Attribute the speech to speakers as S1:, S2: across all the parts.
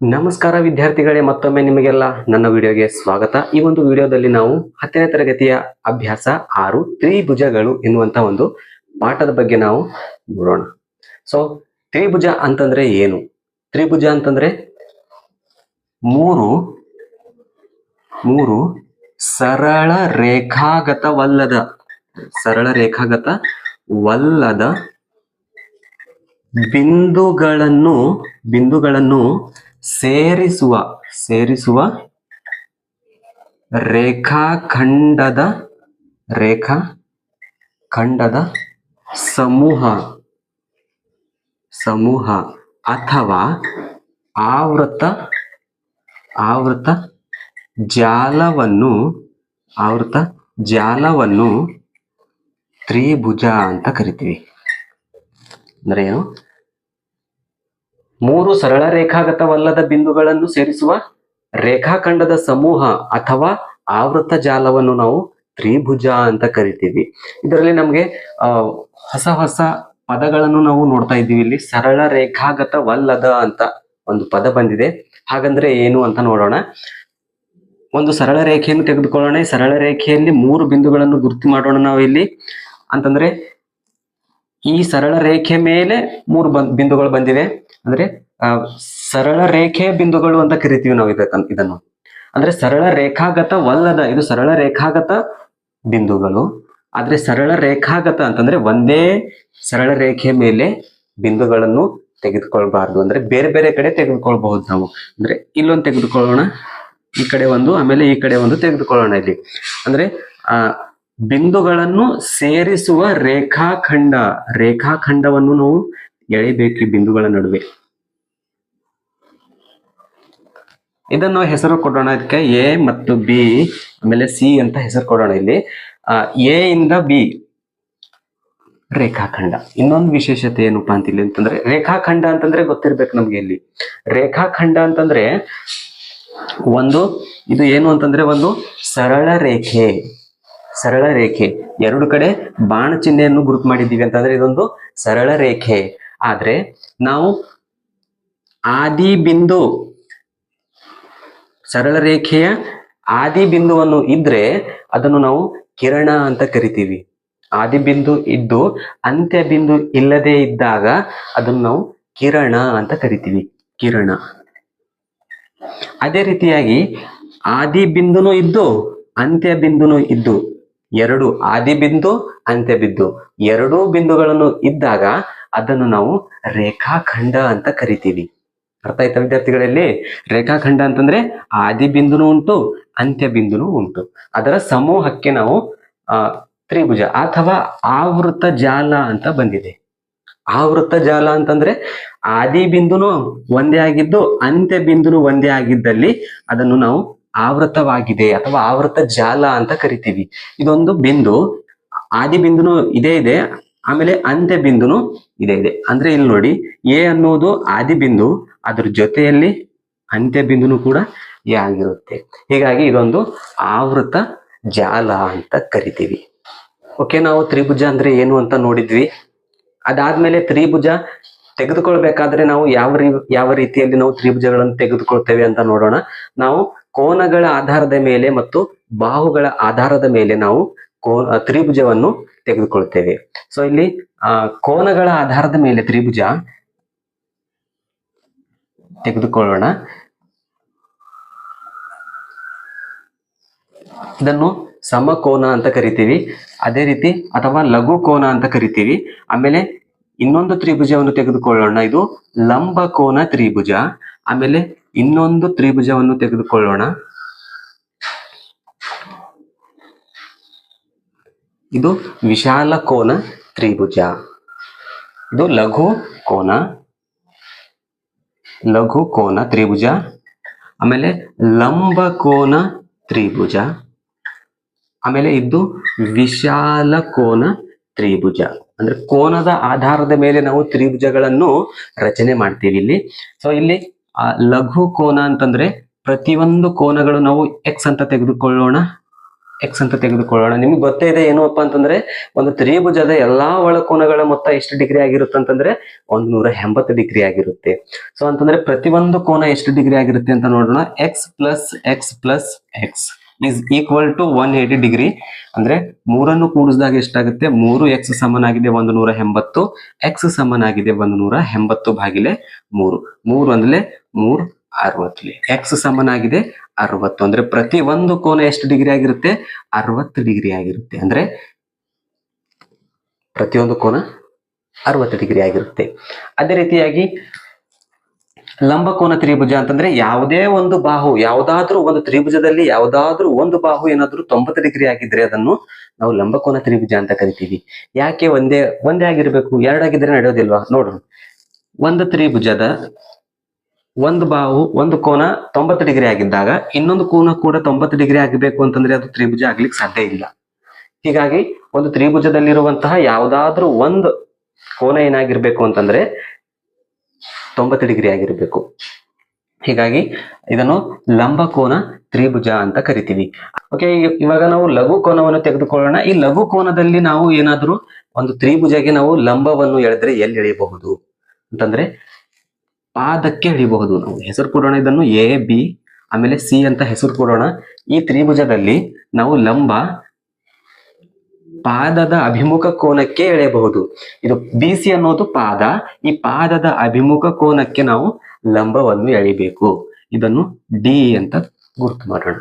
S1: ನಮಸ್ಕಾರ ವಿದ್ಯಾರ್ಥಿಗಳೇ, ಮತ್ತೊಮ್ಮೆ ನಿಮಗೆಲ್ಲ ನನ್ನ ವಿಡಿಯೋಗೆ ಸ್ವಾಗತ. ಈ ಒಂದು ವಿಡಿಯೋದಲ್ಲಿ ನಾವು ಹತ್ತನೇ ತರಗತಿಯ ಅಭ್ಯಾಸ ಆರು ತ್ರಿಭುಜಗಳು ಎನ್ನುವಂತ ಒಂದು ಪಾಠದ ಬಗ್ಗೆ ನಾವು ನೋಡೋಣ. ಸೊ ತ್ರಿಭುಜ ಅಂತಂದ್ರೆ ಏನು? ತ್ರಿಭುಜ ಅಂತಂದ್ರೆ ಮೂರು ಮೂರು ಸರಳ ರೇಖಾಗತವಲ್ಲದ ಸರಳ ರೇಖಾಗತವಲ್ಲದ ಬಿಂದುಗಳನ್ನು ಬಿಂದುಗಳನ್ನು ಸೇರಿಸುವ ಸೇರಿಸುವ ರೇಖಾಖಂಡದ ರೇಖಾ ಖಂಡದ ಸಮೂಹ ಸಮೂಹ ಅಥವಾ ಆವೃತ ಆವೃತ ಜಾಲವನ್ನು ಆವೃತ ಜಾಲವನ್ನು ತ್ರಿಭುಜ ಅಂತ ಕರಿತೀವಿ. ಅಂದ್ರೆ ಏನು? ಮೂರು ಸರಳ ರೇಖಾಗತವಲ್ಲದ ಬಿಂದುಗಳನ್ನು ಸೇರಿಸುವ ರೇಖಾಖಂಡದ ಸಮೂಹ ಅಥವಾ ಆವೃತ ಜಾಲವನ್ನು ನಾವು ತ್ರಿಭುಜ ಅಂತ ಕರಿತೀವಿ. ಇದರಲ್ಲಿ ನಮಗೆ ಹೊಸ ಹೊಸ ಪದಗಳನ್ನು ನಾವು ನೋಡ್ತಾ ಇದ್ದೀವಿ. ಇಲ್ಲಿ ಸರಳ ರೇಖಾಗತವಲ್ಲದ ಅಂತ ಒಂದು ಪದ ಬಂದಿದೆ. ಹಾಗಂದ್ರೆ ಏನು ಅಂತ ನೋಡೋಣ. ಒಂದು ಸರಳ ರೇಖೆಯನ್ನು ತೆಗೆದುಕೊಳ್ಳೋಣ. ಸರಳ ರೇಖೆಯಲ್ಲಿ ಮೂರು ಬಿಂದುಗಳನ್ನು ಗುರುತು ಮಾಡೋಣ ನಾವು ಇಲ್ಲಿ. ಅಂತಂದ್ರೆ, ಈ ಸರಳ ರೇಖೆ ಮೇಲೆ ಮೂರು ಬಿಂದುಗಳು ಬಂದಿವೆ. ಅಂದ್ರೆ ಸರಳ ರೇಖೆ ಬಿಂದುಗಳು ಅಂತ ಕರಿತೀವಿ ನಾವು ಇದನ್ನು. ಅಂದ್ರೆ ಸರಳ ರೇಖಾಗತವಲ್ಲದ ಇದು ಸರಳ ರೇಖಾಗತ ಬಿಂದುಗಳು. ಆದ್ರೆ ಸರಳ ರೇಖಾಗತ ಅಂತಂದ್ರೆ ಒಂದೇ ಸರಳ ರೇಖೆ ಮೇಲೆ ಬಿಂದುಗಳನ್ನು ತೆಗೆದುಕೊಳ್ಬಾರ್ದು. ಅಂದ್ರೆ ಬೇರೆ ಬೇರೆ ಕಡೆ ತೆಗೆದುಕೊಳ್ಬಹುದು ನಾವು. ಅಂದ್ರೆ ಇಲ್ಲೊಂದು ತೆಗೆದುಕೊಳ್ಳೋಣ, ಈ ಕಡೆ ಒಂದು, ಆಮೇಲೆ ಈ ಕಡೆ ಒಂದು ತೆಗೆದುಕೊಳ್ಳೋಣ ಇಲ್ಲಿ. ಅಂದ್ರೆ, ಆ, ಬಿಂದುಗಳನ್ನು ಸೇರಿಸುವ ರೇಖಾಖಂಡ, ರೇಖಾಖಂಡವನ್ನು ನಾವು ಎಳಿಬೇಕು ಈ ಬಿಂದುಗಳ ನಡುವೆ. ಇದನ್ನು ಹೆಸರು ಕೊಡೋಣ. ಇದಕ್ಕೆ ಎ ಮತ್ತು ಬಿ, ಆಮೇಲೆ ಸಿ ಅಂತ ಹೆಸರು ಕೊಡೋಣ ಇಲ್ಲಿ. ಎ ಇಂದ ಬಿ ರೇಖಾಖಂಡ. ಇನ್ನೊಂದು ವಿಶೇಷತೆ ಏನಪ್ಪಾ ಅಂತ ಇಲ್ಲಿ ಅಂತಂದ್ರೆ, ರೇಖಾಖಂಡ ಅಂತಂದ್ರೆ ಗೊತ್ತಿರ್ಬೇಕು ನಮ್ಗೆ ಇಲ್ಲಿ. ರೇಖಾಖಂಡ ಅಂತಂದ್ರೆ ಒಂದು, ಇದು ಏನು ಅಂತಂದ್ರೆ ಒಂದು ಸರಳ ರೇಖೆ. ಸರಳ ರೇಖೆ. ಎರಡು ಕಡೆ ಬಾಣ ಚಿಹ್ನೆಯನ್ನು ಗುರುತು ಮಾಡಿದ್ದೀವಿ ಅಂತಂದ್ರೆ ಇದೊಂದು ಸರಳ ರೇಖೆ. ಆದ್ರೆ ನಾವು ಆದಿ ಬಿಂದು ಸರಳ ರೇಖೆಯ ಆದಿ ಬಿಂದುವನ್ನು ಇದ್ರೆ ಅದನ್ನು ನಾವು ಕಿರಣ ಅಂತ ಕರಿತೀವಿ. ಆದಿ ಬಿಂದು ಇದ್ದು ಅಂತ್ಯ ಬಿಂದು ಇಲ್ಲದೆ ಇದ್ದಾಗ ಅದನ್ನು ನಾವು ಕಿರಣ ಅಂತ ಕರಿತೀವಿ. ಕಿರಣ. ಅದೇ ರೀತಿಯಾಗಿ ಆದಿ ಬಿಂದುನು ಇದ್ದು ಅಂತ್ಯ ಬಿಂದುನು ಇದ್ದು. ಎರಡು ಆದಿ ಬಿಂದು ಅಂತ್ಯ ಬಿಂದು ಎರಡೂ ಬಿಂದುಗಳನ್ನು ಇದ್ದಾಗ ಅದನ್ನು ನಾವು ರೇಖಾಖಂಡ ಅಂತ ಕರಿತೀವಿ. ಅರ್ಥ ಆಯ್ತಾ ವಿದ್ಯಾರ್ಥಿಗಳಲ್ಲಿ? ರೇಖಾಖಂಡ ಅಂತಂದ್ರೆ ಆದಿ ಬಿಂದುನು ಉಂಟು ಅಂತ್ಯ ಬಿಂದುನು ಉಂಟು. ಅದರ ಸಮೂಹಕ್ಕೆ ನಾವು ತ್ರಿಭುಜ ಅಥವಾ ಆವೃತ ಜಾಲ ಅಂತ ಬಂದಿದೆ. ಆವೃತ ಜಾಲ ಅಂತಂದ್ರೆ ಆದಿ ಬಿಂದುನು ಒಂದೇ ಆಗಿದ್ದು ಅಂತ್ಯ ಬಿಂದುನು ಒಂದೇ ಆಗಿದ್ದಲ್ಲಿ ಅದನ್ನು ನಾವು ಆವೃತವಾಗಿದೆ ಅಥವಾ ಆವೃತ ಜಾಲ ಅಂತ ಕರಿತೀವಿ. ಇದೊಂದು ಬಿಂದು ಆದಿ ಬಿಂದುನು ಇದೇ ಇದೆ ಆಮೇಲೆ ಅಂತ್ಯ ಬಿಂದುನು ಇದೇ, ಇದೆ. ಅಂದ್ರೆ ಇಲ್ಲಿ ನೋಡಿ, ಎ ಅನ್ನೋದು ಆದಿ ಬಿಂದು, ಅದ್ರ ಜೊತೆಯಲ್ಲಿ ಅಂತ್ಯ ಬಿಂದುನು ಕೂಡ ಎ ಆಗಿರುತ್ತೆ. ಹೀಗಾಗಿ ಇದೊಂದು ಆವೃತ ಜಾಲ ಅಂತ ಕರಿತೀವಿ. ಓಕೆ ನಾವು ತ್ರಿಭುಜ ಅಂದ್ರೆ ಏನು ಅಂತ ನೋಡಿದ್ವಿ. ಅದಾದ್ಮೇಲೆ ತ್ರಿಭುಜ ತೆಗೆದುಕೊಳ್ಬೇಕಾದ್ರೆ ನಾವು ಯಾವ ರೀ, ಯಾವ ರೀತಿಯಲ್ಲಿ ನಾವು ತ್ರಿಭುಜಗಳನ್ನು ತೆಗೆದುಕೊಳ್ತೇವೆ ಅಂತ ನೋಡೋಣ. ನಾವು ಕೋನಗಳ ಆಧಾರದ ಮೇಲೆ ಮತ್ತು ಬಾಹುಗಳ ಆಧಾರದ ಮೇಲೆ ನಾವು ಕೋ ತ್ರಿಭುಜವನ್ನು ತೆಗೆದುಕೊಳ್ತೇವೆ ಸೊ ಇಲ್ಲಿ, ಆ, ಕೋನಗಳ ಆಧಾರದ ಮೇಲೆ ತ್ರಿಭುಜ ತೆಗೆದುಕೊಳ್ಳೋಣ. ಇದನ್ನು ಸಮಕೋನ ಅಂತ ಕರಿತೀವಿ. ಅದೇ ರೀತಿ, ಅಥವಾ ಲಘು ಕೋನ ಅಂತ ಕರಿತೀವಿ. ಆಮೇಲೆ, ಇನ್ನೊಂದು ತ್ರಿಭುಜವನ್ನು ತೆಗೆದುಕೊಳ್ಳೋಣ. ಇದು ಲಂಬ ಕೋನ ತ್ರಿಭುಜ. ಆಮೇಲೆ, ಇನ್ನೊಂದು ತ್ರಿಭುಜವನ್ನು ತೆಗೆದುಕೊಳ್ಳೋಣ. ಇದು ವಿಶಾಲ ಕೋನ ತ್ರಿಭುಜ. ಇದು ಲಘು ಕೋನ ಲಘು ಕೋನ ತ್ರಿಭುಜ, ಆಮೇಲೆ ಲಂಬ ಕೋನ ತ್ರಿಭುಜ, ಆಮೇಲೆ ಇದು ವಿಶಾಲ ಕೋನ ತ್ರಿಭುಜ. ಅಂದ್ರೆ ಕೋನದ ಆಧಾರದ ಮೇಲೆ ನಾವು ತ್ರಿಭುಜಗಳನ್ನು ರಚನೆ ಮಾಡ್ತೀವಿ ಇಲ್ಲಿ. ಸೊ ಇಲ್ಲಿ ಲಘು ಕೋನ ಅಂತಂದ್ರೆ ಪ್ರತಿಯೊಂದು ಕೋನಗಳು ನಾವು ಎಕ್ಸ್ ಅಂತ ತೆಗೆದುಕೊಳ್ಳೋಣ. ಎಕ್ಸ್ ಅಂತ ತೆಗೆದುಕೊಳ್ಳೋಣ. ನಿಮ್ಗೆ ಗೊತ್ತೇ ಇದೆ ಏನಪ್ಪಾ ಅಂತಂದ್ರೆ, ಒಂದು ತ್ರಿಭುಜದ ಎಲ್ಲಾ ಒಳಕೋನಗಳ ಮೊತ್ತ ಎಷ್ಟು ಡಿಗ್ರಿ ಆಗಿರುತ್ತೆ ಅಂತಂದ್ರೆ ಒಂದ್ ನೂರ ಎಂಬತ್ತು ಡಿಗ್ರಿ ಆಗಿರುತ್ತೆ. ಸೊ ಅಂತಂದ್ರೆ ಪ್ರತಿಯೊಂದು ಕೋನ ಎಷ್ಟು ಡಿಗ್ರಿ ಆಗಿರುತ್ತೆ ಅಂತ ನೋಡೋಣ. X plus x plus x is equal to one eighty degree. ಅಂದ್ರೆ ಮೂರನ್ನು ಕೂಡಿಸಿದಾಗ ಎಷ್ಟಾಗುತ್ತೆ? ಮೂರು ಎಕ್ಸ್ ಸಮನಾಗಿದೆ ಒಂದು ನೂರ ಎಂಬತ್ತು. ಎಕ್ಸ್ ಸಮನಾಗಿದೆ ಒಂದು ನೂರ ಎಂಬತ್ತು ಬಾಗಿಲೆ ಮೂರು. ಮೂರು ಅಂದ್ರೆ ಮೂರ್ ಅರವತ್ತು. ಎಕ್ಸ್ ಸಮನಾಗಿದೆ ಅರವತ್ತು ಅಂದ್ರೆ ಪ್ರತಿ ಒಂದು ಕೋನ ಎಷ್ಟು ಡಿಗ್ರಿ ಆಗಿರುತ್ತೆ? ಅರವತ್ತು ಡಿಗ್ರಿ ಆಗಿರುತ್ತೆ. ಅಂದ್ರೆ ಪ್ರತಿಯೊಂದು ಕೋನ ಅರವತ್ತು ಡಿಗ್ರಿ ಆಗಿರುತ್ತೆ. ಅದೇ ರೀತಿಯಾಗಿ ಲಂಬಕೋನ ತ್ರಿಭುಜ ಅಂತಂದ್ರೆ ಯಾವುದೇ ಒಂದು ಬಾಹು, ಯಾವುದಾದ್ರೂ ಒಂದು ತ್ರಿಭುಜದಲ್ಲಿ ಯಾವುದಾದ್ರೂ ಒಂದು ಬಾಹು ಏನಾದ್ರೂ ತೊಂಬತ್ತು ಡಿಗ್ರಿ ಆಗಿದ್ರೆ ಅದನ್ನು ನಾವು ಲಂಬಕೋನ ತ್ರಿಭುಜ ಅಂತ ಕರಿತೀವಿ. ಯಾಕೆ ಒಂದೇ ಒಂದೇ ಆಗಿರ್ಬೇಕು, ಎರಡಾಗಿದ್ರೆ ನಡೆಯೋದಿಲ್ವಾ? ನೋಡೋಣ ಒಂದು ತ್ರಿಭುಜದ ಒಂದು ಬಾವು, ಒಂದು ಕೋನ ತೊಂಬತ್ತು ಡಿಗ್ರಿ ಆಗಿದ್ದಾಗ ಇನ್ನೊಂದು ಕೋನ ಕೂಡ ತೊಂಬತ್ತು ಡಿಗ್ರಿ ಆಗಬೇಕು ಅಂತಂದ್ರೆ ಅದು ತ್ರಿಭುಜ ಆಗ್ಲಿಕ್ಕೆ ಸಾಧ್ಯ ಇಲ್ಲ. ಹೀಗಾಗಿ ಒಂದು ತ್ರಿಭುಜದಲ್ಲಿರುವಂತಹ ಯಾವುದಾದ್ರೂ ಒಂದು ಕೋನ ಏನಾಗಿರ್ಬೇಕು ಅಂತಂದ್ರೆ ತೊಂಬತ್ತು ಡಿಗ್ರಿ ಆಗಿರ್ಬೇಕು. ಹೀಗಾಗಿ ಇದನ್ನು ಲಂಬಕೋನ ತ್ರಿಭುಜ ಅಂತ ಕರಿತೀವಿ. ಓಕೆ ಇವಾಗ ನಾವು ಲಘು ಕೋನವನ್ನು ತೆಗೆದುಕೊಳ್ಳೋಣ. ಈ ಲಘು ಕೋನದಲ್ಲಿ ನಾವು ಏನಾದ್ರೂ ಒಂದು ತ್ರಿಭುಜಗೆ ನಾವು ಲಂಬವನ್ನು ಎಳೆದ್ರೆ ಎಲ್ಲಿ ಎಳೆಯಬಹುದು? ಅಂತಂದ್ರೆ ಪಾದಕ್ಕೆ ಇಳಿಬಹುದು ನಾವು ಹೆಸರು ಕೊಡೋಣ ಇದನ್ನು ಎ, ಬಿ, ಆಮೇಲೆ ಸಿ ಅಂತ ಹೆಸರು ಕೊಡೋಣ. ಈ ತ್ರಿಭುಜದಲ್ಲಿ ನಾವು ಲಂಬ ಪಾದದ ಅಭಿಮುಖ ಕೋನಕ್ಕೆ ಎಳೆಯಬಹುದು. ಇದು ಬಿ, ಸಿ ಅನ್ನೋದು ಪಾದ. ಈ ಪಾದದ ಅಭಿಮುಖ ಕೋನಕ್ಕೆ ನಾವು ಲಂಬವನ್ನು ಎಳಿಬೇಕು. ಇದನ್ನು ಡಿ ಅಂತ ಗುರುತು ಮಾಡೋಣ.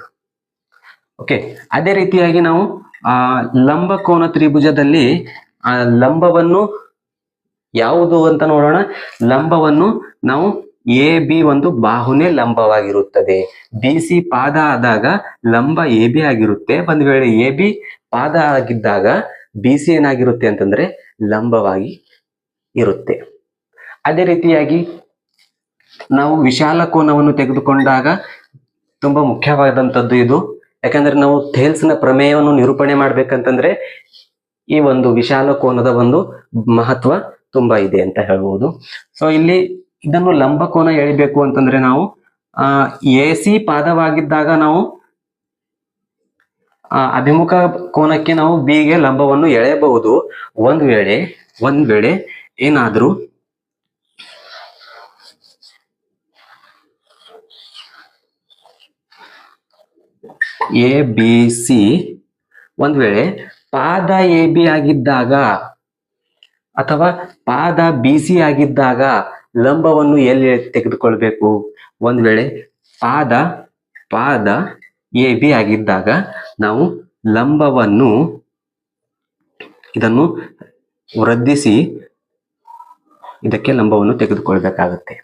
S1: ಓಕೆ, ಅದೇ ರೀತಿಯಾಗಿ ನಾವು, ಆ, ಲಂಬ ಕೋನ ತ್ರಿಭುಜದಲ್ಲಿ, ಆ, ಲಂಬವನ್ನು ಯಾವುದು ಅಂತ ನೋಡೋಣ? ಲಂಬವನ್ನು ನಾವು ಎ ಬಿ ಒಂದು ಬಾಹುನೇ ಲಂಬವಾಗಿರುತ್ತದೆ. ಬಿ ಸಿ ಪಾದ ಆದಾಗ ಲಂಬ ಎ ಬಿ ಆಗಿರುತ್ತೆ. ಒಂದ್ ವೇಳೆ ಎ ಬಿ ಪಾದ ಆಗಿದ್ದಾಗ ಬಿ ಸಿ ಏನಾಗಿರುತ್ತೆ ಅಂತಂದ್ರೆ ಲಂಬವಾಗಿ ಇರುತ್ತೆ. ಅದೇ ರೀತಿಯಾಗಿ ನಾವು ವಿಶಾಲ ಕೋನವನ್ನು ತೆಗೆದುಕೊಂಡಾಗ ತುಂಬಾ ಮುಖ್ಯವಾದಂತದ್ದು ಇದು. ಯಾಕಂದ್ರೆ ನಾವು ಥೇಲ್ಸ್ನ ಪ್ರಮೇಯವನ್ನು ನಿರೂಪಣೆ ಮಾಡ್ಬೇಕಂತಂದ್ರೆ ಈ ಒಂದು ವಿಶಾಲ ಕೋನದ ಒಂದು ಮಹತ್ವ ತುಂಬಾ ಇದೆ ಅಂತ ಹೇಳ್ಬೋದು. ಸೊ ಇಲ್ಲಿ ಇದನ್ನು ಲಂಬ ಕೋನ ಎಳಿಬೇಕು ಅಂತಂದ್ರೆ ನಾವು, ಆ, ಎ ಸಿ ಪಾದವಾಗಿದ್ದಾಗ ನಾವು, ಆ, ಅಭಿಮುಖ ಕೋನಕ್ಕೆ ನಾವು ಬಿಗೆ ಲಂಬವನ್ನು ಎಳೆಯಬಹುದು. ಒಂದ್ ವೇಳೆ ಒಂದ್ ವೇಳೆ ಏನಾದ್ರೂ ಎ ಬಿ ಸಿ, ಒಂದ್ ವೇಳೆ ಪಾದ ಎ ಬಿ ಆಗಿದ್ದಾಗ ಅಥವಾ ಪಾದ ಬಿಸಿ ಆಗಿದ್ದಾಗ ಲಂಬವನ್ನು ಎಲ್ಲಿ ತೆಗೆದುಕೊಳ್ಬೇಕು? ಒಂದ್ ವೇಳೆ ಪಾದ ಪಾದ ಎ ಬಿ ಆಗಿದ್ದಾಗ ನಾವು ಲಂಬವನ್ನು ಇದನ್ನು ವೃದ್ಧಿಸಿ ಇದಕ್ಕೆ ಲಂಬವನ್ನು ತೆಗೆದುಕೊಳ್ಬೇಕಾಗತ್ತೆ.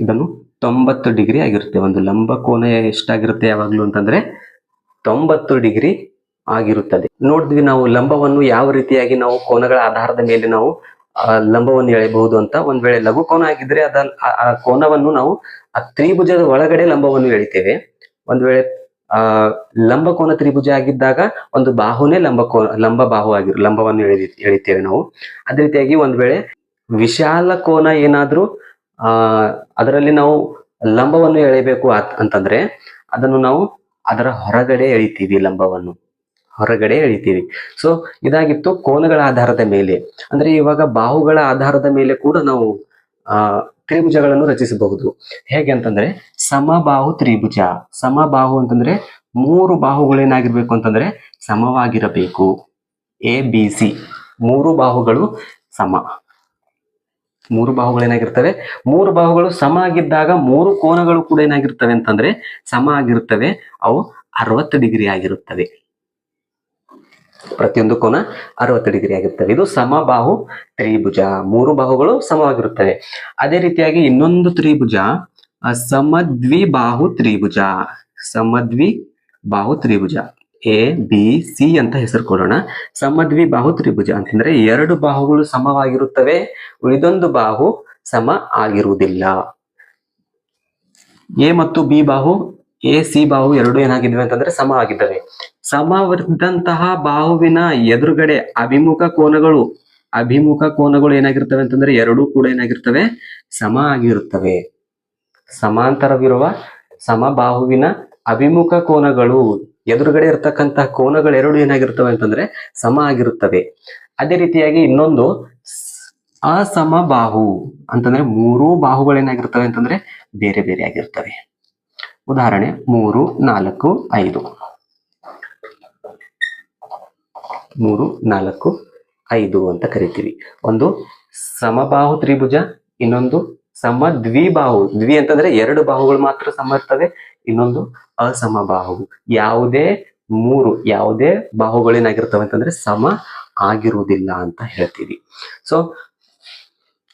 S1: ಇದನ್ನು ತೊಂಬತ್ತು ಡಿಗ್ರಿ ಆಗಿರುತ್ತೆ. ಒಂದು ಲಂಬ ಕೋನ ಎಷ್ಟಾಗಿರುತ್ತೆ ಯಾವಾಗಲೂ ಅಂತಂದ್ರೆ ತೊಂಬತ್ತು ಡಿಗ್ರಿ ಆಗಿರುತ್ತದೆ. ನೋಡಿದ್ವಿ ನಾವು ಲಂಬವನ್ನು ಯಾವ ರೀತಿಯಾಗಿ ನಾವು ಕೋನಗಳ ಆಧಾರದ ಮೇಲೆ ನಾವು ಲಂಬವನ್ನು ಎಳೆಯಬಹುದು ಅಂತ ಒಂದ್ ವೇಳೆ ಲಘು ಕೋನ ಆಗಿದ್ರೆ ಅದ, ಆ- ಕೋನವನ್ನು ನಾವು, ಆ ತ್ರಿಭುಜದ ಒಳಗಡೆ ಲಂಬವನ್ನು ಎಳಿತೇವೆ. ಒಂದ್ ವೇಳೆ, ಆ, ಲಂಬ ಕೋನ ತ್ರಿಭುಜ ಆಗಿದ್ದಾಗ ಒಂದು ಬಾಹುನೇ ಲಂಬ ಕೋ, ಲಂಬ ಬಾಹು ಆಗಿರು, ಲಂಬವನ್ನು ಎಳಿ, ಎಳಿತೇವೆ ನಾವು. ಅದೇ ರೀತಿಯಾಗಿ ಒಂದ್ ವೇಳೆ ವಿಶಾಲ ಕೋನ ಏನಾದ್ರೂ, ಆ, ಅದರಲ್ಲಿ ನಾವು ಲಂಬವನ್ನು ಎಳಿಬೇಕು ಆತ್- ಅಂತಂದ್ರೆ ಅದನ್ನು ನಾವು ಅದರ ಹೊರಗಡೆ ಎಳಿತೀವಿ ಲಂಬವನ್ನು. ಹೊರಗಡೆ ಎಳಿತೀವಿ. ಸೊ ಇದಾಗಿತ್ತು ಕೋನಗಳ ಆಧಾರದ ಮೇಲೆ. ಅಂದ್ರೆ ಇವಾಗ ಬಾಹುಗಳ ಆಧಾರದ ಮೇಲೆ ಕೂಡ ನಾವು, ಆ, ತ್ರಿಭುಜಗಳನ್ನು ರಚಿಸಬಹುದು. ಹೇಗೆ ಅಂತಂದ್ರೆ, ಸಮಬಾಹು ತ್ರಿಭುಜ. ಸಮಬಾಹು ಅಂತಂದ್ರೆ ಮೂರು ಬಾಹುಗಳೇನಾಗಿರ್ಬೇಕು ಅಂತಂದ್ರೆ ಸಮವಾಗಿರಬೇಕು. ಎ ಬಿ ಸಿ ಮೂರು ಬಾಹುಗಳು ಸಮ. ಮೂರು ಬಾಹುಗಳು ಏನಾಗಿರ್ತವೆ? ಮೂರು ಬಾಹುಗಳು ಸಮ ಆಗಿದ್ದಾಗ ಮೂರು ಕೋನಗಳು ಕೂಡ ಏನಾಗಿರ್ತವೆ ಅಂತಂದ್ರೆ, ಸಮ ಆಗಿರುತ್ತವೆ ಅವು ಅರವತ್ತು ಡಿಗ್ರಿ ಆಗಿರುತ್ತವೆ. ಪ್ರತಿಯೊಂದು ಕೋನ ಅರವತ್ತು ಡಿಗ್ರಿ ಆಗಿರ್ತವೆ ಇದು ಸಮಬಾಹು ತ್ರಿಭುಜ. ಮೂರು ಬಾಹುಗಳು ಸಮವಾಗಿರುತ್ತವೆ. ಅದೇ ರೀತಿಯಾಗಿ ಇನ್ನೊಂದು ತ್ರಿಭುಜ ಸಮದ್ವಿ ಬಾಹು ತ್ರಿಭುಜ. ಸಮದ್ವಿ ಬಾಹು ತ್ರಿಭುಜ. ಎ, ಬಿ, ಸಿ ಅಂತ ಹೆಸರು ಕೊಡೋಣ. ಸಮದ್ವಿ ಬಾಹು ತ್ರಿಭುಜ ಅಂತಂದ್ರೆ ಎರಡು ಬಾಹುಗಳು ಸಮವಾಗಿರುತ್ತವೆ. ಉಳಿದೊಂದು ಬಾಹು ಸಮ ಆಗಿರುವುದಿಲ್ಲ. ಎ ಮತ್ತು ಬಿ ಬಾಹು, ಎ, ಸಿ ಬಾಹು ಎರಡು ಏನಾಗಿದ್ವಿ ಅಂತಂದ್ರೆ ಸಮ ಆಗಿದ್ದಾವೆ. ಸಮವಿದ್ದಂತಹ ಬಾಹುವಿನ ಎದುರುಗಡೆ ಅಭಿಮುಖ ಕೋನಗಳು ಅಭಿಮುಖ ಕೋನಗಳು ಏನಾಗಿರ್ತವೆ ಅಂತಂದ್ರೆ ಎರಡೂ ಕೂಡ ಏನಾಗಿರ್ತವೆ? ಸಮ ಆಗಿರುತ್ತವೆ. ಸಮಾಂತರವಿರುವ ಸಮಬಾಹುವಿನ ಅಭಿಮುಖ ಕೋನಗಳು, ಎದುರುಗಡೆ ಇರತಕ್ಕಂತಹ ಕೋನಗಳು ಎರಡು ಏನಾಗಿರ್ತವೆ ಅಂತಂದ್ರೆ ಸಮ ಆಗಿರುತ್ತವೆ. ಅದೇ ರೀತಿಯಾಗಿ ಇನ್ನೊಂದು ಅಸಮ ಬಾಹು ಅಂತಂದ್ರೆ ಮೂರೂ ಬಾಹುಗಳೇನಾಗಿರ್ತವೆ ಅಂತಂದ್ರೆ ಬೇರೆ ಬೇರೆ ಆಗಿರ್ತವೆ. ಉದಾಹರಣೆ ಮೂರು, ನಾಲ್ಕು, ಐದು. ಮೂರು, ನಾಲ್ಕು, ಐದು ಅಂತ ಕರಿತೀವಿ. ಒಂದು ಸಮಬಾಹು ತ್ರಿಭುಜ, ಇನ್ನೊಂದು ಸಮ ದ್ವಿಬಾಹು. ದ್ವಿ ಅಂತಂದ್ರೆ ಎರಡು ಬಾಹುಗಳು ಮಾತ್ರ ಸಮ ಇರ್ತವೆ, ಇನ್ನೊಂದು ಅಸಮ ಬಾಹು ಯಾವುದೇ ಮೂರು, ಯಾವುದೇ ಬಾಹುಗಳೇನಾಗಿರ್ತವೆ ಅಂತಂದ್ರೆ ಸಮ ಆಗಿರುವುದಿಲ್ಲ ಅಂತ ಹೇಳ್ತೀವಿ. ಸೊ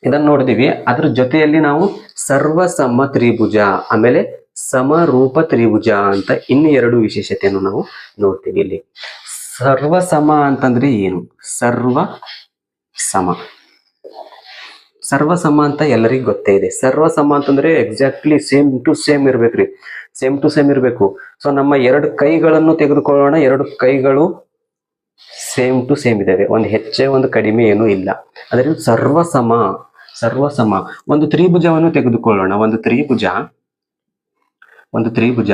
S1: ಇದನ್ನ ನೋಡಿದೀವಿ ಅದ್ರ ಜೊತೆಯಲ್ಲಿ ನಾವು ಸರ್ವಸಮ ತ್ರಿಭುಜ, ಆಮೇಲೆ ಸಮರೂಪ ತ್ರಿಭುಜ ಅಂತ ಇನ್ನು ಎರಡು ವಿಶೇಷತೆಯನ್ನು ನಾವು ನೋಡ್ತೀವಿ ಇಲ್ಲಿ. ಸರ್ವಸಮ ಅಂತಂದ್ರೆ ಏನು? ಸರ್ವ ಸಮ. ಸರ್ವ ಸಮ ಅಂತ ಎಲ್ಲರಿಗೂ ಗೊತ್ತೇ ಇದೆ. ಸರ್ವಸಮ ಅಂತಂದ್ರೆ ಎಕ್ಸಾಕ್ಟ್ಲಿ ಸೇಮ್ ಟು ಸೇಮ್ ಇರ್ಬೇಕ್ರಿ ಸೇಮ್ ಟು ಸೇಮ್ ಇರಬೇಕು. ಸೊ ನಮ್ಮ ಎರಡು ಕೈಗಳನ್ನು ತೆಗೆದುಕೊಳ್ಳೋಣ. ಎರಡು ಕೈಗಳು ಸೇಮ್ ಟು ಸೇಮ್ ಇದಾವೆ. ಒಂದು ಹೆಚ್ಚೆ, ಒಂದು ಕಡಿಮೆ ಏನೂ ಇಲ್ಲ. ಅದರಿಂದ ಸರ್ವ ಸಮ ಸರ್ವ ಸಮ ಒಂದು ತ್ರಿಭುಜವನ್ನು ತೆಗೆದುಕೊಳ್ಳೋಣ. ಒಂದು ತ್ರಿಭುಜ ಒಂದು ತ್ರಿಭುಜ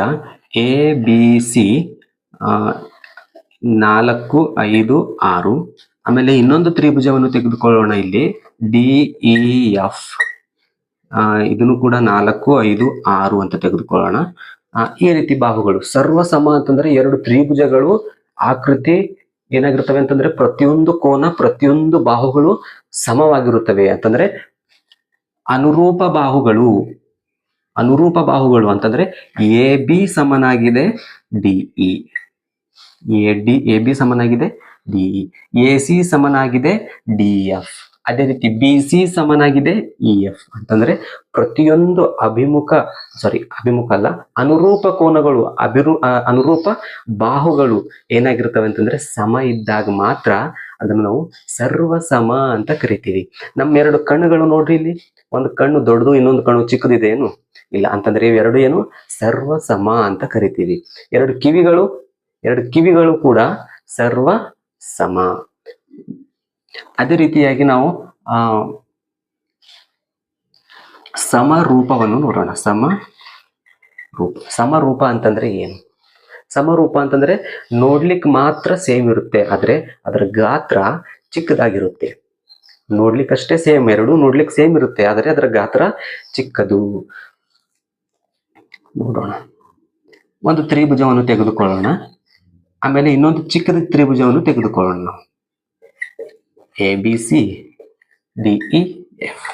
S1: ಎ ಬಿ ಸಿ ನಾಲ್ಕು, ಐದು, ಆರು. ಆಮೇಲೆ ಇನ್ನೊಂದು ತ್ರಿಭುಜವನ್ನು ತೆಗೆದುಕೊಳ್ಳೋಣ ಇಲ್ಲಿ. ಡಿ ಇ ಎಫ್ ಇದನ್ನು ಕೂಡ ನಾಲ್ಕು, ಐದು, ಆರು ಅಂತ ತೆಗೆದುಕೊಳ್ಳೋಣ. ಈ ರೀತಿ ಬಾಹುಗಳು. ಸರ್ವಸಮ ಅಂತಂದ್ರೆ ಎರಡು ತ್ರಿಭುಜಗಳು. ಆಕೃತಿ ಏನಾಗಿರ್ತವೆ ಅಂತಂದ್ರೆ ಪ್ರತಿಯೊಂದು ಕೋನ, ಪ್ರತಿಯೊಂದು ಬಾಹುಗಳು ಸಮವಾಗಿರುತ್ತವೆ. ಅಂತಂದ್ರೆ ಅನುರೂಪ ಬಾಹುಗಳು. ಅನುರೂಪ ಬಾಹುಗಳು ಅಂತಂದ್ರೆ ಎ ಬಿ ಸಮನಾಗಿದೆ. D E A, D, A, B ಸಮನಾಗಿದೆ? ಡಿ ಎ, ಸಿ ಸಮನಾಗಿದೆ? D, F. ಅದೇ ರೀತಿ ಬಿ, ಸಿ ಸಮನಾಗಿದೆ? E, F. ಅಂತಂದ್ರೆ ಪ್ರತಿಯೊಂದು ಅಭಿಮುಖ ಸಾರಿ ಅಭಿಮುಖ ಅಲ್ಲ, ಅನುರೂಪ ಕೋನಗಳು, ಅಭಿರು ಅನುರೂಪ ಬಾಹುಗಳು ಏನಾಗಿರ್ತವೆ ಅಂತಂದ್ರೆ ಸಮ ಇದ್ದಾಗ ಮಾತ್ರ ಅದನ್ನು ನಾವು ಸರ್ವ ಸಮ ಅಂತ ಕರಿತೀವಿ. ನಮ್ಮ ಎರಡು ಕಣ್ಣುಗಳು ನೋಡ್ರಿ ಇಲ್ಲಿ. ಒಂದು ಕಣ್ಣು ದೊಡ್ಡದು, ಇನ್ನೊಂದು ಕಣ್ಣು ಚಿಕ್ಕದಿದೆ ಏನು? ಇಲ್ಲ, ಅಂತಂದ್ರೆ ಇವೆರಡು ಏನು? ಸರ್ವ ಸಮ ಅಂತ ಕರಿತೀವಿ. ಎರಡು ಕಿವಿಗಳು ಎರಡು ಕಿವಿಗಳು ಕೂಡ ಸರ್ವ ಸಮ. ಅದೇ ರೀತಿಯಾಗಿ ನಾವು, ಆ ಸಮರೂಪವನ್ನು ನೋಡೋಣ. ಸಮ ರೂಪ. ಸಮರೂಪ ಅಂತಂದ್ರೆ ಏನು? ಸಮರೂಪ ಅಂತಂದ್ರೆ ನೋಡ್ಲಿಕ್ಕೆ ಮಾತ್ರ ಸೇಮ್ ಇರುತ್ತೆ, ಆದ್ರೆ ಅದರ ಗಾತ್ರ ಚಿಕ್ಕದಾಗಿರುತ್ತೆ. ನೋಡ್ಲಿಕ್ಕಷ್ಟೇ ಸೇಮ್, ಎರಡು ನೋಡ್ಲಿಕ್ಕೆ ಸೇಮ್ ಇರುತ್ತೆ, ಆದರೆ ಅದರ ಗಾತ್ರ ಚಿಕ್ಕದು. ನೋಡೋಣ. ಒಂದು ತ್ರಿಭುಜವನ್ನು ತೆಗೆದುಕೊಳ್ಳೋಣ. ಆಮೇಲೆ ಇನ್ನೊಂದು ಚಿಕ್ಕದ ತ್ರಿಭುಜವನ್ನು ತೆಗೆದುಕೊಳ್ಳೋಣ. ನಾವು A B C D E F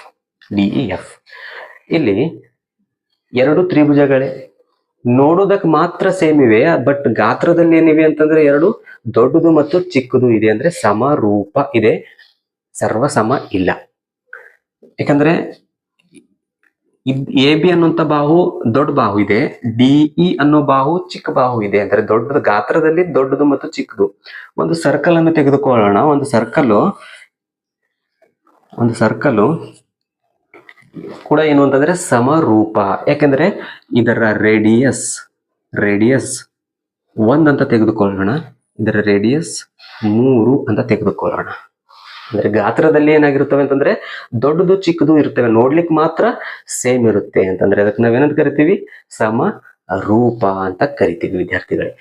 S1: D E F ಇಲ್ಲಿ ಎರಡು ತ್ರಿಭುಜಗಳೇ. ನೋಡೋದಕ್ಕೆ ಮಾತ್ರ ಸೇಮ್ ಇವೆ, ಬಟ್ ಗಾತ್ರದಲ್ಲಿ ಏನಿವೆ ಅಂತಂದ್ರೆ ಎರಡು, ದೊಡ್ಡದು ಮತ್ತು ಚಿಕ್ಕದು ಇದೆ ಅಂದ್ರೆ ಸಮರೂಪ ಇದೆ. ಸರ್ವ ಸಮ ಇಲ್ಲ. ಯಾಕಂದ್ರೆ ಎ ಬಿ ಅನ್ನುವಂತ ಬಾಹು ದೊಡ್ಡ ಬಾಹು ಇದೆ. ಡಿಇ ಅನ್ನೋ ಬಾಹು ಚಿಕ್ಕ ಬಾಹು ಇದೆ. ಅಂದ್ರೆ ದೊಡ್ಡದ ಗಾತ್ರದಲ್ಲಿ ದೊಡ್ಡದು ಮತ್ತು ಚಿಕ್ಕದು. ಒಂದು ಸರ್ಕಲ್ ಅನ್ನು ತೆಗೆದುಕೊಳ್ಳೋಣ. ಒಂದು ಸರ್ಕಲ್ ಒಂದು ಸರ್ಕಲ್ ಕೂಡ ಏನು ಅಂತಂದ್ರೆ ಸಮರೂಪ. ಯಾಕೆಂದ್ರೆ ಇದರ ರೇಡಿಯಸ್ ರೇಡಿಯಸ್ ಒಂದ್ ಅಂತ ತೆಗೆದುಕೊಳ್ಳೋಣ. ಇದರ ರೇಡಿಯಸ್ ಮೂರು ಅಂತ ತೆಗೆದುಕೊಳ್ಳೋಣ. ಅಂದ್ರೆ ಗಾತ್ರದಲ್ಲಿ ಏನಾಗಿರ್ತವೆ ಅಂತಂದ್ರೆ ದೊಡ್ಡದು ಚಿಕ್ಕದು ಇರ್ತವೆ. ನೋಡ್ಲಿಕ್ಕೆ ಮಾತ್ರ ಸೇಮ್ ಇರುತ್ತೆ ಅಂತಂದ್ರೆ ಅದಕ್ಕೆ ನಾವೇನಂತ ಕರಿತೀವಿ? ಸಮ ರೂಪ ಅಂತ ಕರಿತೀವಿ ವಿದ್ಯಾರ್ಥಿಗಳೇ.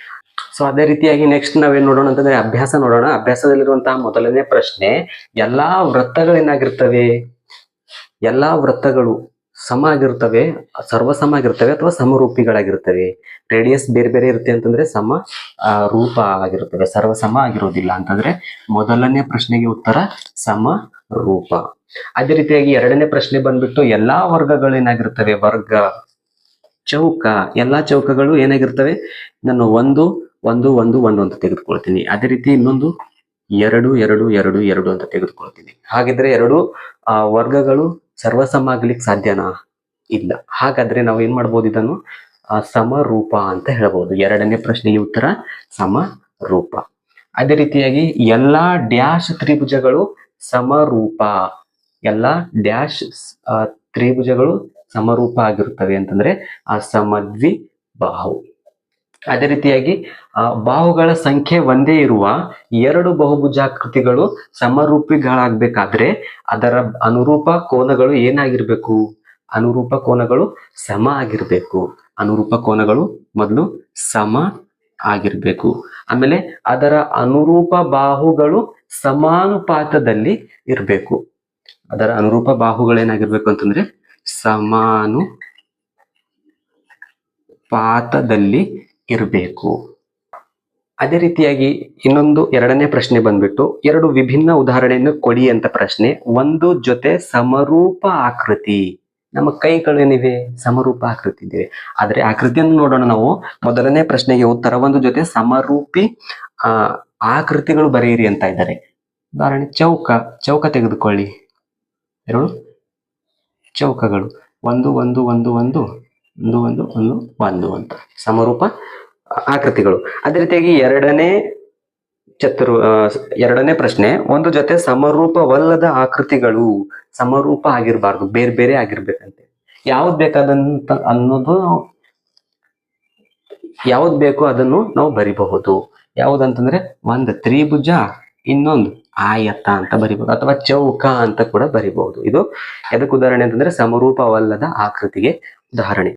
S1: ಸೊ ಅದೇ ರೀತಿಯಾಗಿ ನೆಕ್ಸ್ಟ್ ನಾವೇನ್ ನೋಡೋಣ ಅಂತಂದ್ರೆ ಅಭ್ಯಾಸ ನೋಡೋಣ. ಅಭ್ಯಾಸದಲ್ಲಿರುವಂತಹ ಮೊದಲನೇ ಪ್ರಶ್ನೆ, ಎಲ್ಲಾ ವೃತ್ತಗಳೇನಾಗಿರ್ತವೆ? ಎಲ್ಲಾ ವೃತ್ತಗಳು. ಸಮ ಆಗಿರ್ತವೆ ಸರ್ವಸಮ ಆಗಿರ್ತವೆ ಅಥವಾ ಸಮರೂಪಿಗಳಾಗಿರ್ತವೆ? ರೇಡಿಯಸ್ ಬೇರೆ ಬೇರೆ ಇರುತ್ತೆ ಅಂತಂದ್ರೆ ಸಮ ರೂಪ ಆಗಿರುತ್ತವೆ ಸರ್ವಸಮ ಆಗಿರೋದಿಲ್ಲ ಅಂತಂದ್ರೆ ಮೊದಲನೇ ಪ್ರಶ್ನೆಗೆ ಉತ್ತರ ಸಮ, ರೂಪ. ಅದೇ ರೀತಿಯಾಗಿ ಎರಡನೇ ಪ್ರಶ್ನೆ ಬಂದ್ಬಿಟ್ಟು ಎಲ್ಲಾ ವರ್ಗಗಳು ಏನಾಗಿರ್ತವೆ ವರ್ಗ, ಚೌಕ. ಎಲ್ಲಾ ಚೌಕಗಳು ಏನಾಗಿರ್ತವೆ? ನಾನು ಒಂದು ಒಂದು ಒಂದು ಒಂದು ಅಂತ ತೆಗೆದುಕೊಳ್ತೀನಿ. ಅದೇ ರೀತಿ ಇನ್ನೊಂದು ಎರಡು ಎರಡು ಎರಡು ಎರಡು ಅಂತ ತೆಗೆದುಕೊಳ್ತೀನಿ. ಹಾಗಿದ್ರೆ ಎರಡು, ಆ, ವರ್ಗಗಳು ಸರ್ವಸಮ ಆಗ್ಲಿಕ್ಕೆ ಸಾಧ್ಯನಾ? ಇಲ್ಲ. ಹಾಗಾದ್ರೆ ನಾವು ಏನ್ ಮಾಡ್ಬೋದು ಇದನ್ನು? ಸಮರೂಪ ಅಂತ ಹೇಳ್ಬೋದು. ಎರಡನೇ ಪ್ರಶ್ನೆಗೆ ಉತ್ತರ, ಸಮರೂಪ. ಅದೇ ರೀತಿಯಾಗಿ ಎಲ್ಲಾ ಡ್ಯಾಶ್ ತ್ರಿಭುಜಗಳು ಸಮರೂಪ. ಎಲ್ಲಾ ಡ್ಯಾಶ್ ತ್ರಿಭುಜಗಳು ಸಮರೂಪ ಆಗಿರುತ್ತವೆ ಅಂತಂದ್ರೆ ಆ ಸಮದ್ವಿ ಬಾಹು ಅದೇ ರೀತಿಯಾಗಿ ಬಾಹುಗಳ ಸಂಖ್ಯೆ ಒಂದೇ ಇರುವ ಎರಡು ಬಹುಭುಜಾಕೃತಿಗಳು ಸಮರೂಪಿಗಳಾಗಬೇಕಾದ್ರೆ ಅದರ ಅನುರೂಪ ಕೋನಗಳು ಏನಾಗಿರ್ಬೇಕು? ಅನುರೂಪ ಕೋನಗಳು ಸಮ ಆಗಿರ್ಬೇಕು. ಅನುರೂಪ ಕೋನಗಳು ಮೊದಲು ಸಮ ಆಗಿರ್ಬೇಕು. ಆಮೇಲೆ ಅದರ ಅನುರೂಪ ಬಾಹುಗಳು ಸಮಾನುಪಾತದಲ್ಲಿ ಇರಬೇಕು. ಅದರ ಅನುರೂಪ ಬಾಹುಗಳೇನಾಗಿರ್ಬೇಕು ಅಂತಂದ್ರೆ ಸಮಾನು ಪಾತದಲ್ಲಿ ಇರಬೇಕು. ಅದೇ ರೀತಿಯಾಗಿ ಇನ್ನೊಂದು ಎರಡನೇ ಪ್ರಶ್ನೆ ಬಂದ್ಬಿಟ್ಟು, ಎರಡು ವಿಭಿನ್ನ ಉದಾಹರಣೆಯನ್ನು ಕೊಡಿ ಅಂತ ಪ್ರಶ್ನೆ. ಒಂದು ಜೊತೆ ಸಮರೂಪ ಆಕೃತಿ. ನಮ್ಮ ಕೈಗಳೇನಿವೆ? ಸಮರೂಪ ಆಕೃತಿ ಇದೆ. ಆದರೆ ಆಕೃತಿಯನ್ನು ನೋಡೋಣ ನಾವು. ಮೊದಲನೇ ಪ್ರಶ್ನೆಗೆ ಉತ್ತರ, ಒಂದು ಜೊತೆ ಸಮರೂಪಿ, ಆ, ಆಕೃತಿಗಳು ಬರೆಯಿರಿ ಅಂತ ಇದ್ದಾರೆ. ಉದಾಹರಣೆ, ಚೌಕ. ಚೌಕ ತೆಗೆದುಕೊಳ್ಳಿ. ಎರಡು ಚೌಕಗಳು. ಒಂದು ಒಂದು ಒಂದು ಒಂದು. ಒಂದು ಒಂದು ಒಂದು ಒಂದು ಅಂತ. ಸಮರೂಪ ಆಕೃತಿಗಳು. ಅದೇ ರೀತಿಯಾಗಿ ಎರಡನೇ ಚತುರ್ ಎರಡನೇ ಪ್ರಶ್ನೆ, ಒಂದು ಜೊತೆ ಸಮರೂಪವಲ್ಲದ ಆಕೃತಿಗಳು, ಸಮರೂಪ ಆಗಿರಬಾರ್ದು, ಬೇರೆ ಬೇರೆ ಆಗಿರ್ಬೇಕಂತೆ. ಯಾವ್ದು ಬೇಕಾದಂತ ಅನ್ನೋದು ಯಾವ್ದು ಬೇಕೋ ಅದನ್ನು ನಾವು ಬರಿಬಹುದು. ಯಾವ್ದಂತಂದ್ರೆ, ಒಂದು ತ್ರಿಭುಜ, ಇನ್ನೊಂದು ಆಯತ ಅಂತ ಬರಿಬಹುದು, ಅಥವಾ ಚೌಕ ಅಂತ ಕೂಡ ಬರಿಬಹುದು. ಇದು ಎದಕ್ಕೆ ಉದಾಹರಣೆ ಅಂತಂದ್ರೆ, ಸಮರೂಪವಲ್ಲದ ಆಕೃತಿಗೆ ಉದಾಹರಣೆ.